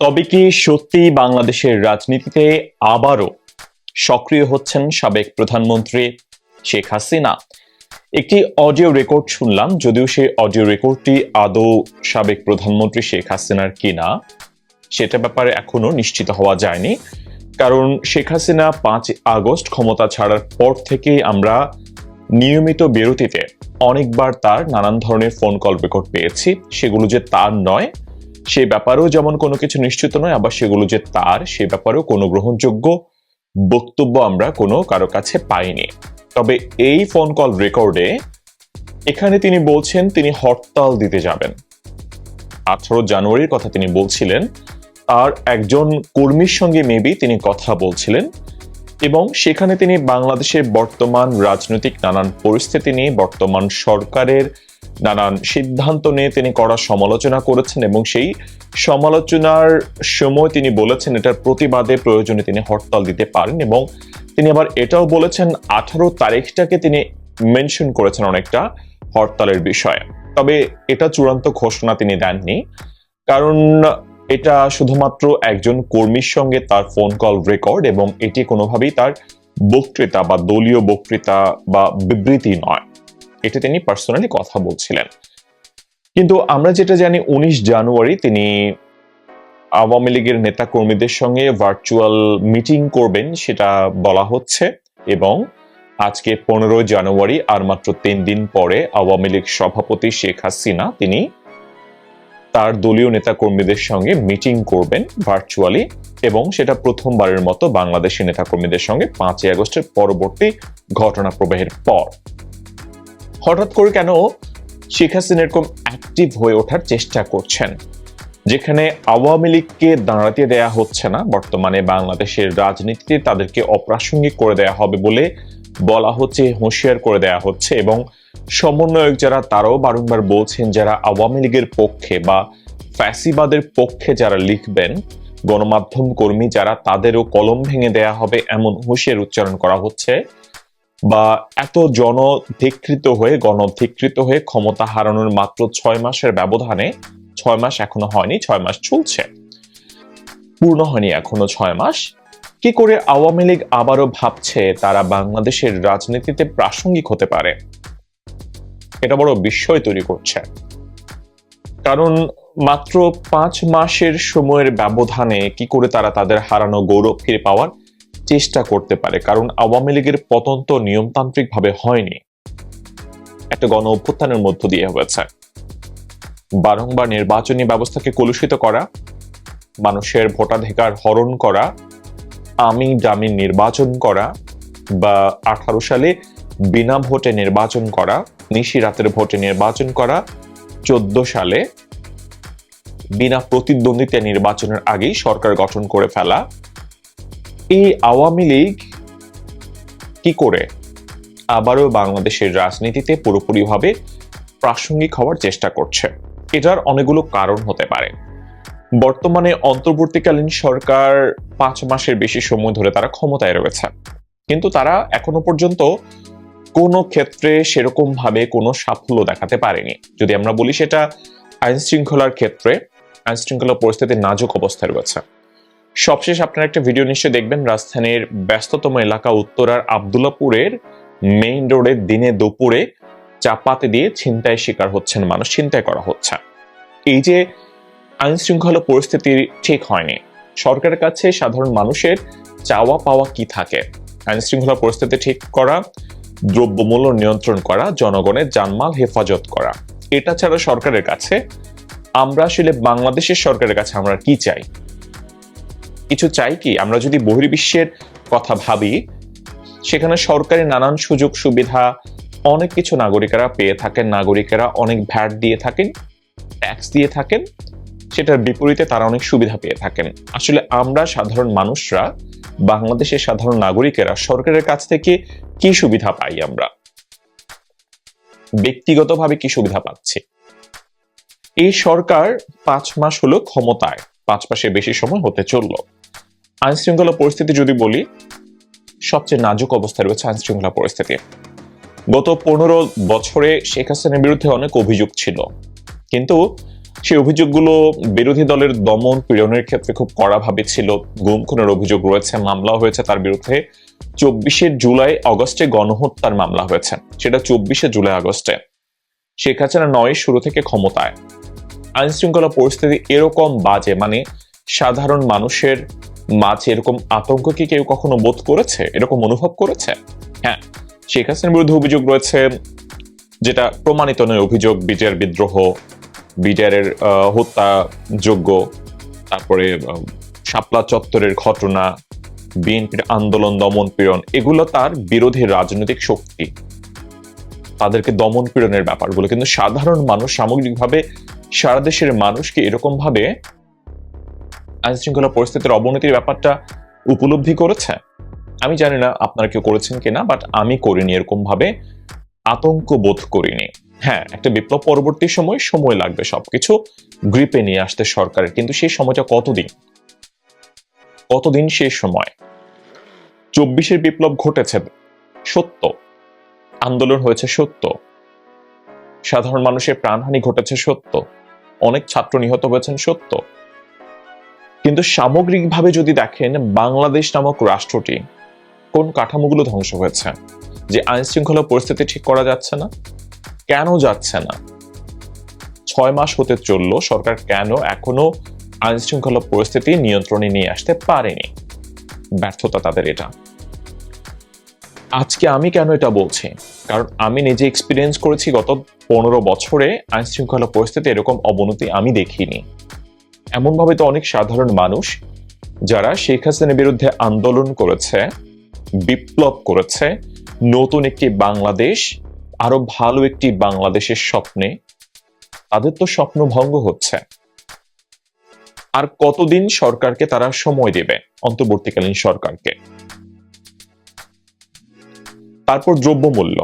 তবে কি সত্যি বাংলাদেশের রাজনীতিতে আবারও সক্রিয় হচ্ছেন সাবেক প্রধানমন্ত্রী শেখ হাসিনা? একটি অডিও রেকর্ড শুনলাম, যদিও সেই অডিও রেকর্ডটি আদৌ সাবেক প্রধানমন্ত্রী শেখ হাসিনার কিনা, সেটা ব্যাপারে এখনও নিশ্চিত হওয়া যায়নি। কারণ শেখ হাসিনা পাঁচ আগস্ট ক্ষমতা ছাড়ার পর থেকে আমরা নিয়মিত বিরতিতে অনেকবার তার নানান ধরনের ফোন কল রেকর্ড পেয়েছি। সেগুলো যে তার নয় সে ব্যাপারেও যেমন কোনো কিছু নিশ্চিত নয়, আবার সেগুলো যে তার, সে ব্যাপারেও কোনো গ্রহণযোগ্য বক্তব্য আমরা কোনো কারও কাছে পাইনি। তবে এই ফোন কল রেকর্ডে এখানে তিনি বলছেন, তিনি হরতাল দিতে যাবেন। আঠারো জানুয়ারির কথা তিনি বলছিলেন, আর একজন কর্মীর সঙ্গে মেবি তিনি কথা বলছিলেন। এবং সেখানে তিনি বাংলাদেশের বর্তমান রাজনৈতিক নানান পরিস্থিতি নিয়ে, বর্তমান সরকারের নানান সিদ্ধান্ত নিয়ে তিনি করা সমালোচনা করেছেন এবং সেই সমালোচনার সময় তিনি বলেছেন এটার প্রতিবাদে প্রয়োজনে তিনি হরতাল দিতে পারেন এবং তিনি আবার এটাও বলেছেন আঠারো তারিখটাকে তিনি মেনশন করেছেন অনেকটা হরতালের বিষয়ে। তবে এটা চূড়ান্ত ঘোষণা তিনি দেননি, কারণ এটা শুধুমাত্র একজন কর্মীর সঙ্গে তার ফোন কল রেকর্ড এবং এটি কোনোভাবেই তার বক্তৃতা বা দলীয় বক্তৃতা বা বিবৃতি নয়। এটা তিনি পার্সোনালি কথা বলছিলেন। কিন্তু আমরা যেটা জানি, উনিশ জানুয়ারি তিনি আওয়ামী লীগের নেতা কর্মীদের সঙ্গে ভার্চুয়াল মিটিং করবেন সেটা বলা হচ্ছে এবং আজকে পনেরোই জানুয়ারি, আর মাত্র তিন দিন পরে আওয়ামী লীগ সভাপতি শেখ হাসিনা, তিনি তার দলীয় নেতা কর্মীদের সঙ্গে মিটিং করবেন ভার্চুয়ালি এবং সেটা প্রথমবারের মতো বাংলাদেশের নেতা কর্মীদের সঙ্গে পাঁচই আগস্টের পরবর্তী ঘটনা প্রবাহের পর। হঠাৎ করে কেন শেখ হাসিনা এরকম অ্যাক্টিভ হয়ে ওঠার চেষ্টা করছেন? যেখানে আওয়ামী লীগকে দাঁড়াতে দেয়া হচ্ছে না, বর্তমানে বাংলাদেশের রাজনীতিতে তাদেরকে অপ্রাসঙ্গিক করে দেয়া হবে বলে বলা হচ্ছে, হুঁশিয়ার করে দেয়া হচ্ছে এবং সমন্বয়ক যারা, তারাও বারংবার বলছেন যারা আওয়ামী লীগের পক্ষে বা ফ্যাসিবাদের পক্ষে যারা লিখবেন, গণমাধ্যম কর্মী যারা, তাদেরও কলম ভেঙে দেয়া হবে এমন হুঁশিয়ার উচ্চারণ করা হচ্ছে বা এত জনধিকৃত হয়ে, গণধিকৃত হয়ে ক্ষমতা হারানোর মাত্র ছয় মাসের ব্যবধানে, ছয় মাস এখনও হয়নি, ছয় মাস চলছে। পূর্ণ হয়নি এখনও ছয় মাস। কি করে আওয়ামী লীগ আবারও ভাবছে তারা বাংলাদেশের রাজনীতিতে প্রাসঙ্গিক হতে পারে? এটা বড় বিস্ময় তৈরি করছে। কারণ মাত্র পাঁচ মাসের সময়ের ব্যবধানে কি করে তারা তাদের হারানো গৌরব ফিরে পাওয়ার চেষ্টা করতে পারে? কারণ আওয়ামী লীগের পতন তো নিয়মতান্ত্রিক ভাবে হয়নি। একটা গণ অভ্যুত্থানের মধ্য দিয়ে হয়েছে। বারংবার নির্বাচনী ব্যবস্থাকে কলুষিত করা, মানুষের ভোটাধিকার হরণ করা আমি দামি নির্বাচন করা বা আঠারো সালে বিনা ভোটে নির্বাচন করা, নিশি রাতের ভোটে নির্বাচন করা, চোদ্দ সালে বিনা প্রতিদ্বন্দ্বিতা নির্বাচনের আগেই সরকার গঠন করে ফেলা। এই আওয়ামী লীগ কি করে? আবারও বাংলাদেশের রাজনীতিতে পুরোপুরিভাবে প্রাসঙ্গিক হওয়ার চেষ্টা করছে। এটার অনেকগুলো কারণ হতে পারে। বর্তমানে অন্তর্বর্তীকালীন সরকার পাঁচ মাসের বেশি সময় ধরে তারা ক্ষমতায় রয়েছে। কিন্তু তারা এখনও পর্যন্ত কোনো ক্ষেত্রে সেরকম ভাবে কোনো সাফল্য দেখাতে পারেনি। যদি আমরা বলি সেটা আইন শৃঙ্খলার ক্ষেত্রে আইন শৃঙ্খলা পরিস্থিতি নাজুক অবস্থায় রয়েছে। সবশেষ আপনারা একটা ভিডিও নিশ্চয়ই দেখবেন রাজধানীর ব্যস্ততম এলাকা উত্তরার আবদুল্লাপুরের মেইন রোডে দিনে দুপুরে চাপাতে দিয়ে ছিনতাই শিকার হচ্ছেন মানুষ, ছিনতাই করা হচ্ছে। এই যে আইন শৃঙ্খলা পরিস্থিতি ঠিক হয়নি। সরকারের কাছে সাধারণ মানুষের চাওয়া পাওয়া কি থাকে? আইনশৃঙ্খলা পরিস্থিতি ঠিক করা, দ্রব্যমূল্য নিয়ন্ত্রণ করা, জনগণের জানমাল হেফাজত করা। এটা ছাড়া সরকারের কাছে আমরা আসলে বাংলাদেশের সরকারের কাছে আমরা কি চাই? কিছু চাই কি? আমরা যদি বহির্বিশ্বের কথা ভাবি, সেখানে সরকারি নানান সুযোগ সুবিধা অনেক কিছু নাগরিকেরা পেয়ে থাকেন, নাগরিকেরা অনেক ভ্যাট দিয়ে থাকেন ট্যাক্স দিয়ে থাকেন। সেটার বিপরীতে তারা অনেক সুবিধা পেয়ে থাকেন। আসলে আমরা সাধারণ মানুষরা, বাংলাদেশের সাধারণ নাগরিকেরা সরকারের কাছ থেকে কি সুবিধা পাই আমরা? ব্যক্তিগতভাবে কি সুবিধা পাচ্ছি? এই সরকার পাঁচ মাস হলো ক্ষমতায়, পাঁচ মাসের বেশি সময় হতে চলল। আইন শৃঙ্খলা পরিস্থিতি যদি বলি, সবচেয়ে নাজুক অবস্থায় রয়েছে আইন শৃঙ্খলা পরিস্থিতি। গত পনেরো বছরে শেখ হাসিনার বিরুদ্ধে অনেক অভিযোগ ছিল। কিন্তু সেই অভিযোগগুলো বিরোধী দলের দমন পীড়নের ক্ষেত্রে খুব কড়াভাবে ছিল। গুম, খুনের অভিযোগ রয়েছে, মামলা হয়েছে তার বিরুদ্ধে। চব্বিশে জুলাই অগস্টে গণহত্যার মামলা হয়েছে, সেটা চব্বিশে জুলাই আগস্টে। শেখ হাসিনা নয়, শুরু থেকে ক্ষমতায়। আইন শৃঙ্খলা পরিস্থিতি এরকম বাজে মানে সাধারণ মানুষের মাঝে এরকম আতঙ্ক কি কেউ কখনো বোধ করেছে? এরকম অনুভব করেছে? হ্যাঁ শেখ হাসিনার বিরুদ্ধে অভিযোগ রয়েছে, যেটা প্রমাণিত নয়, অভিযোগ বিজয়ের বিদ্রোহ বিজয়ের হত্যাযোগ্য, তারপরে শাপলা চত্বরের ঘটনা, বিএনপির আন্দোলন, দমন পীড়ন, এগুলো তার বিরোধী রাজনৈতিক শক্তি। তাদেরকে দমন পীড়নের ব্যাপারগুলো। কিন্তু সাধারণ মানুষ সামগ্রিকভাবে সারা দেশের মানুষকে এরকম ভাবে আইন শৃঙ্খলা পরিস্থিতির অবনতির ব্যাপারটা উপলব্ধি করেছে। আমি জানি না আপনারা কেউ করেছেন কিনা বাট আমি করিনি এরকম ভাবে আতঙ্ক বোধ করিনি। হ্যাঁ একটা বিপ্লব পরবর্তী সময় সময় লাগবে সবকিছু গ্রিপে নিয়ে আসতে সরকারের। কিন্তু সেই সময়টা কতদিন? কতদিন সেই সময়? চব্বিশের বিপ্লব ঘটেছে, সত্য। আন্দোলন হয়েছে সত্য। সাধারণ মানুষের প্রাণহানি ঘটেছে সত্য। অনেক ছাত্র নিহত হয়েছেন সত্য। কিন্তু সামগ্রিকভাবে যদি দেখেন, বাংলাদেশ নামক রাষ্ট্রটি কোন কাঠামোগুলো ধ্বংস হয়েছে? যে আইন শৃঙ্খলা পরিস্থিতি ঠিক করা যাচ্ছে না? কেন যাচ্ছে না? ছয় মাস হতে চলল, সরকার কেন এখনও আইন শৃঙ্খলা পরিস্থিতি নিয়ন্ত্রণে নিয়ে আসতে পারেনি? ব্যর্থতা তাদের এটা। আজকে আমি কেন এটা বলছি? কারণ আমি নিজে এক্সপিরিয়েন্স করেছি গত পনেরো বছরে আইন শৃঙ্খলা পরিস্থিতি এরকম অবনতি আমি দেখিনি। এমনভাবে তো অনেক সাধারণ মানুষ যারা শেখ হাসিনার বিরুদ্ধে আন্দোলন করেছে, বিপ্লব করেছে, নতুন একটি বাংলাদেশ আরও ভালো একটি বাংলাদেশের স্বপ্নে তাদের তো স্বপ্ন ভঙ্গ হচ্ছে। আর কতদিন সরকারকে তারা সময় দেবে, অন্তর্বর্তীকালীন সরকারকে? তারপর দ্রব্যমূল্য।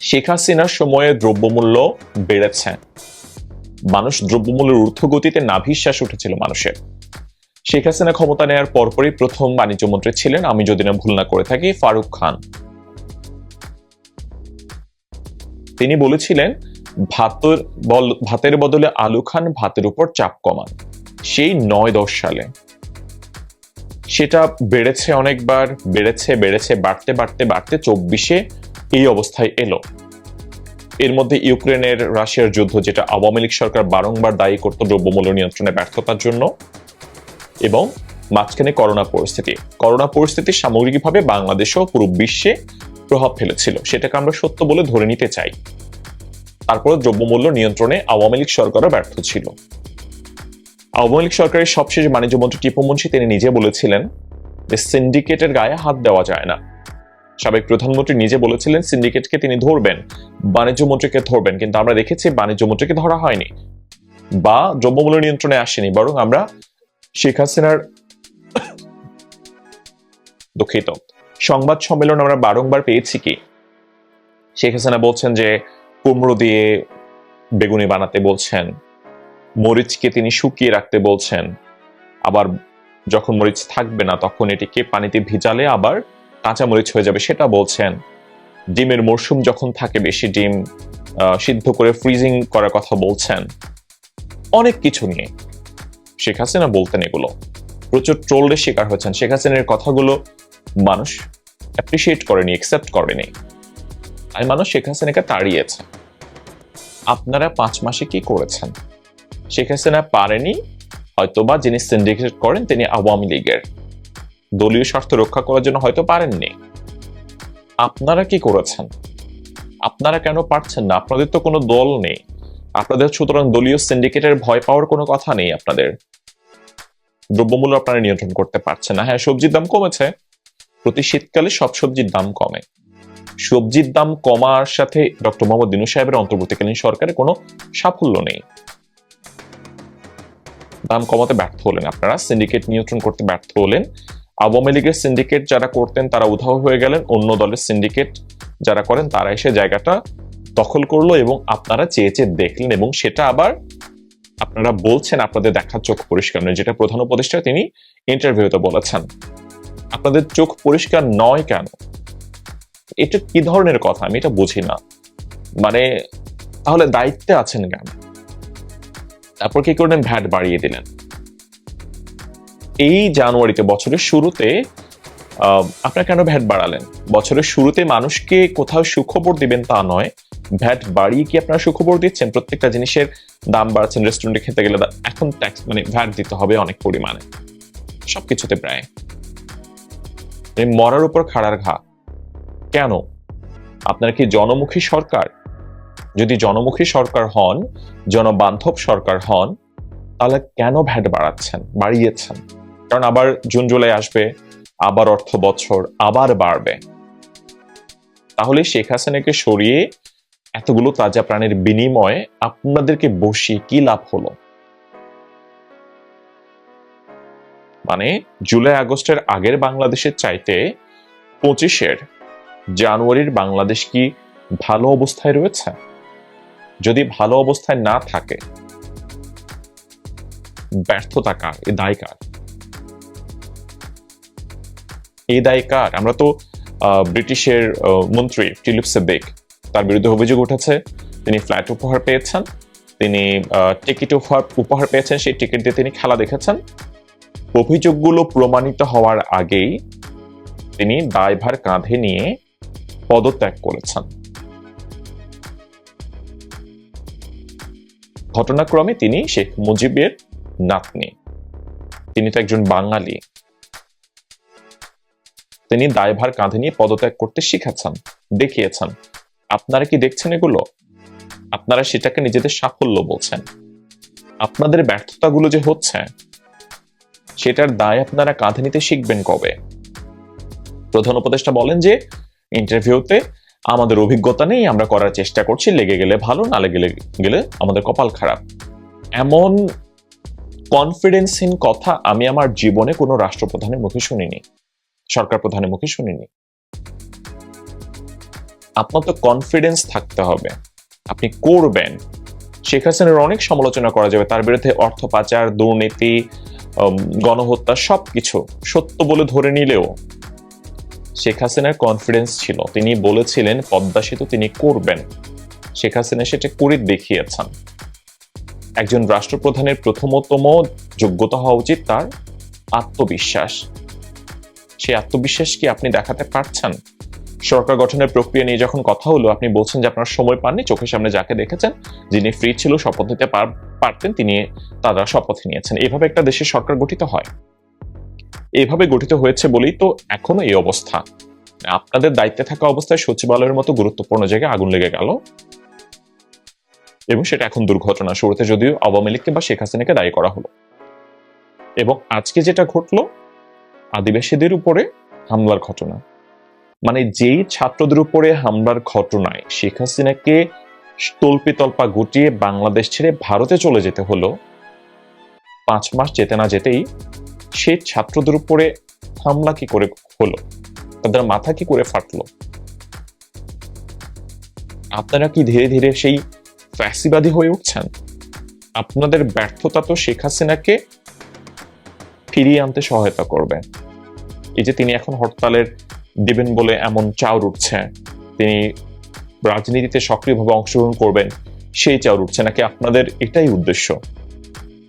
শেখ হাসিনার সময়ে দ্রব্যমূল্য বেড়েছে। মানুষ দ্রব্যমূল্যের ঊর্ধ্বগতিতে নাভিশ্বাস উঠেছিল মানুষের। শেখ হাসিনা ক্ষমতা নেওয়ার পরপরই প্রথম বাণিজ্য মন্ত্রী ছিলেন, আমি যদি না ভুল না করে থাকি, ফারুক খান। তিনি বলেছিলেন, ভাতের বল- ভাতের বদলে আলু খান, ভাতের উপর চাপ কমান। সেই নয় দশ সালে। সেটা বেড়েছে অনেকবার, বেড়েছে বেড়েছে, বাড়তে বাড়তে বাড়তে চব্বিশে এই অবস্থায় এলো। এর মধ্যে ইউক্রেনের, রাশিয়ার যুদ্ধ, যেটা আওয়ামী লীগ সরকার বারংবার দায়ী করত দ্রব্যমূল্য নিয়ন্ত্রণে ব্যর্থতার জন্য এবং মাঝখানে করোনা পরিস্থিতি। করোনা পরিস্থিতি সামগ্রিকভাবে বাংলাদেশেও পুরো বিশ্বে প্রভাব ফেলেছিল, সেটাকে আমরা সত্য বলে ধরে নিতে চাই। তারপরে দ্রব্যমূল্য নিয়ন্ত্রণে আওয়ামী লীগ সরকারও ব্যর্থ ছিল। আওয়ামী লীগ সরকারের সবশেষ বাণিজ্য মন্ত্রী টিপু মুন্সি তিনি নিজে বলেছিলেন যে সিন্ডিকেটের গায়ে হাত দেওয়া যায় না। সাবেক প্রধানমন্ত্রী নিজে বলেছিলেন সিন্ডিকেটকে তিনি ধরবেন, বাণিজ্য মন্ত্রীকে ধরবেন, কিন্তু আমরা দেখেছি বাণিজ্য মন্ত্রীকে ধরা হয়নি বা দ্রব্যমূল্য নিয়ন্ত্রণে আসেনি, বরং আমরা শেখ হাসিনার দুঃখিত। সংবাদ সম্মেলন আমরা বারংবার পেয়েছি কি? শেখ হাসিনা বলছেন যে কুমড়ো দিয়ে বেগুনি বানাতে বলছেন, মরিচকে তিনি শুকিয়ে রাখতে বলছেন, আবার যখন মরিচ থাকবে না তখন এটিকে পানিতে ভিজালে আবার কাঁচা মরিচ হয়ে যাবে সেটা বলছেন। ডিমের মরশুম যখন থাকে বেশি ডিম সিদ্ধ করে ফ্রিজিং করার কথা বলছেন। অনেক কিছু নিয়ে শেখ হাসিনা বলতেন এগুলো। প্রচুর ট্রোলের শিকার হয়েছেন। শেখ হাসিনার কথাগুলো মানুষ অ্যাপ্রিসিয়েট করেনি একসেপ্ট করেনি। তাই মানুষ শেখ হাসিনাকে তাড়িয়েছে। আপনারা পাঁচ মাসে কি করেছেন? শেখ হাসিনা পারেনি, হয়তোবা যিনি সিন্ডিকেট করেন তিনি আওয়ামী লীগের। দলীয় স্বার্থ রক্ষা করার জন্য হয়তো পারেননি। আপনারা কি করেছেন? আপনারা কেন পারছেন না? আপনাদের তো কোনো দল নেই। আপনাদের সুতরাং দলীয় সিন্ডিকেটের ভয় পাওয়ার কোনো কথা নেই আপনাদের। দ্রব্যমূল্য আপনারা নিয়ন্ত্রণ করতে পারছেন না। হ্যাঁ সবজির দাম কমেছে। প্রতি শীতকালে সব সবজির দাম কমে। সবজির দাম কমার সাথে ডক্টর মোহাম্মদ দিনু সাহেবের অন্তর্বর্তীকালীন সরকারের কোনো সাফল্য নেই। দাম কমাতে ব্যর্থ হলেন আপনারা সিন্ডিকেট নিয়ন্ত্রণ করতে ব্যর্থ হলেন। আওয়ামী লীগের সিন্ডিকেট যারা করতেন, তারা উধাও হয়ে গেলেন। অন্য দলের সিন্ডিকেট যারা করেন, তারা এসে জায়গাটা দখল করল এবং আপনারা চেয়ে চেয়ে দেখলেন এবং সেটা আবার আপনারা বলছেন, আপনাদের দেখার চোখ পরিষ্কার নয়। যেটা প্রধান উপদেষ্টা তিনি ইন্টারভিউতে বলেছেন। আপনাদের চোখ পরিষ্কার নয় কেন? এটা কি ধরনের কথা? আমি এটা বুঝি না। মানে তাহলে দায়িত্বে আছেন কেন? তারপর কি করলেন? ভ্যাট বাড়িয়ে দিলেন। এই জানুয়ারিতে, বছরের শুরুতে আপনারা কেন ভ্যাট বাড়ালেন? বছরের শুরুতে মানুষকে কোথাও সুখবর দিবেন তা নয়। ভ্যাট বাড়িয়ে কি আপনারা সুখবর দিচ্ছেন? প্রত্যেকটা জিনিসের দাম বাড়ছেন রেস্টুরেন্টে খেতে গেলে এখন ট্যাক্স মানে ভ্যাট দিতে হবে অনেক পরিমাণে। সবকিছুতে প্রায়। মরার উপর খাড়ার ঘা। কেন? আপনার কি জনমুখী সরকার? যদি জনমুখী সরকার হন, জনবান্ধব সরকার হন, তাহলে কেন ভ্যাট বাড়াচ্ছেন, বাড়িয়েছেন? কারণ আবার জুন, জুলাই আসবে, আবার অর্থ বছর, আবার বাড়বে। তাহলে শেখ হাসিনাকে সরিয়ে এতগুলো তাজা প্রাণের বিনিময়ে আপনাদেরকে বসিয়ে কি লাভ হলো? মানে জুলাই আগস্টের আগের বাংলাদেশের চাইতে পঁচিশের জানুয়ারির বাংলাদেশ কি ভালো অবস্থায় রয়েছে? যদি ভালো অবস্থায় না থাকে, ব্যর্থতা কার? এ দায় কার? এই দায় কার? আমরা তো ব্রিটিশের মন্ত্রী টিলিপ সেবেক তার বিরুদ্ধে অভিযোগ উঠেছে। তিনি ফ্ল্যাট উপহার পেয়েছেন। তিনি টিকিট উপহার উপহার পেয়েছেন। সেই টিকিট দিয়ে তিনি খেলা দেখেছেন। অভিযোগগুলো প্রমাণিত হওয়ার আগেই তিনি দায়ভার কাঁধে নিয়ে পদত্যাগ করেছেন। ঘটনাক্রমে তিনি শেখ মুজিবের নাতনি। তিনি তো একজন বাঙালি। তিনি দায়ভার কাঁধে নিয়ে পদত্যাগ করতে শিখাচ্ছেন দেখিয়েছেন। আপনারা কি দেখছেন এগুলো? আপনারা সেটাকে নিজেদের সাফল্য বলছেন। আপনাদের ব্যর্থতাগুলো যে হচ্ছে সেটার দায় আপনারা কাঁধে নিতে শিখবেন কবে? প্রধান উপদেষ্টা বলেন যে ইন্টারভিউতে আমাদের অভিজ্ঞতা নেই, আমরা করার চেষ্টা করছি, লেগে গেলে ভালো, না লেগে গেলে আমাদের কপাল খারাপ। এমন কনফিডেন্সহীন কথা আমি আমার জীবনে কোনো রাষ্ট্রপ্রধানের মুখে শুনিনি, সরকার প্রধানের মুখে শুনিনি। আপনার তো কনফিডেন্স থাকতে হবে, আপনি করবেন। শেখ হাসিনার অনেক সমালোচনা করা যাবে, তার বিরুদ্ধে অর্থ পাচার, দুর্নীতি গণহত্যা সবকিছু সত্য বলে ধরে নিলেও শেখ হাসিনার কনফিডেন্স ছিল। তিনি বলেছিলেন, পদ্মা সেতু তিনি করবেন। শেখ হাসিনা সেটা করে দেখিয়েছেন। একজন রাষ্ট্রপ্রধানের প্রথমতম যোগ্যতা হওয়া উচিত তার আত্মবিশ্বাস। সেই আত্মবিশ্বাস কি আপনি দেখাতে পারছেন? সরকার গঠনের প্রক্রিয়া নিয়ে যখন কথা হলো, আপনি বলছেন যে আপনার সময় পাননি, চোখের সামনে যাকে দেখেছেন, যিনি ফ্রি ছিল, শপথ নিতে পার- পারতেন, তিনি তারা শপথ নিয়েছেন। এভাবে একটা দেশের সরকার গঠিত হয়। এভাবে গঠিত হয়েছে বলেই তো এখনও এই অবস্থা। আপনাদের দায়িত্বে থাকা অবস্থায় সচিবালয়ের মতো গুরুত্বপূর্ণ জায়গায় আগুন লেগে গেল। এবং সেটা এখন দুর্ঘটনা। শুরুতে যদিও আওয়ামী লীগকে বা শেখ হাসিনাকে দায়ী করা হলো। এবং আজকে যেটা ঘটলো, আদিবাসীদের উপরে হামলার ঘটনা। মানে যেই ছাত্রদের উপরে হামলার ঘটনায় শেখ হাসিনাকে তল্পি তল্পা গুটিয়ে বাংলাদেশ ছেড়ে ভারতে চলে যেতে হলো, পাঁচ মাস যেতে না যেতেই সেই ছাত্রদের উপরে হামলা কি করে হলো? তাদের মাথা কি করে ফাটলো? আপনারা কি ধীরে ধীরে সেই ফ্যাসিবাদী হয়ে উঠছেন? আপনাদের ব্যর্থতা তো শেখ হাসিনাকে ফিরিয়ে আনতে সহায়তা করবে। এই যে তিনি এখন হরতালের দিবেন বলে এমন চাউর উঠছে। তিনি রাজনীতিতে সক্রিয়ভাবে অংশগ্রহণ করবেন, সেই চাউর উঠছে। নাকি আপনাদের এটাই উদ্দেশ্য?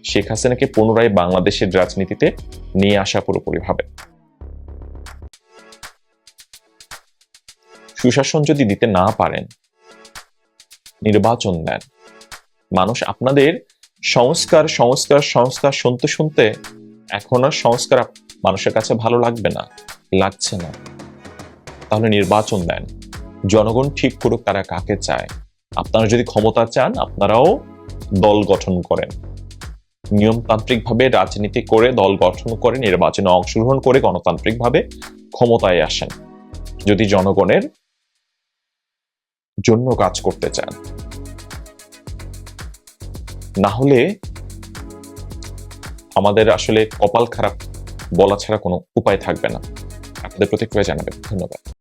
শেখ হাসিনাকে পুনরায় বাংলাদেশের রাজনীতিতে নিয়ে আসা পুরোপুরিভাবে। সুশাসন যদি দিতে না পারেন, নির্বাচন দেন। মানুষ আপনাদের সংস্কার সংস্কার সংস্কার শুনতে শুনতে এখন আর সংস্কার মানুষের কাছে ভালো লাগবে না, লাগছে না। তাহলে নির্বাচন দেন। জনগণ ঠিক করুক তারা কাকে চায়। আপনারা যদি ক্ষমতা চান, আপনারাও দল গঠন করেন। নিয়মতান্ত্রিকভাবে রাজনীতি করে দল গঠন করে নির্বাচনে অংশগ্রহণ করে গণতান্ত্রিকভাবে ক্ষমতায় আসেন। যদি জনগণের জন্য কাজ করতে চান। না হলে আমাদের আসলে কপাল খারাপ বলা ছাড়া কোনো উপায় থাকবে না। আপনাদের প্রতিক্রিয়া জানাবেন। ধন্যবাদ।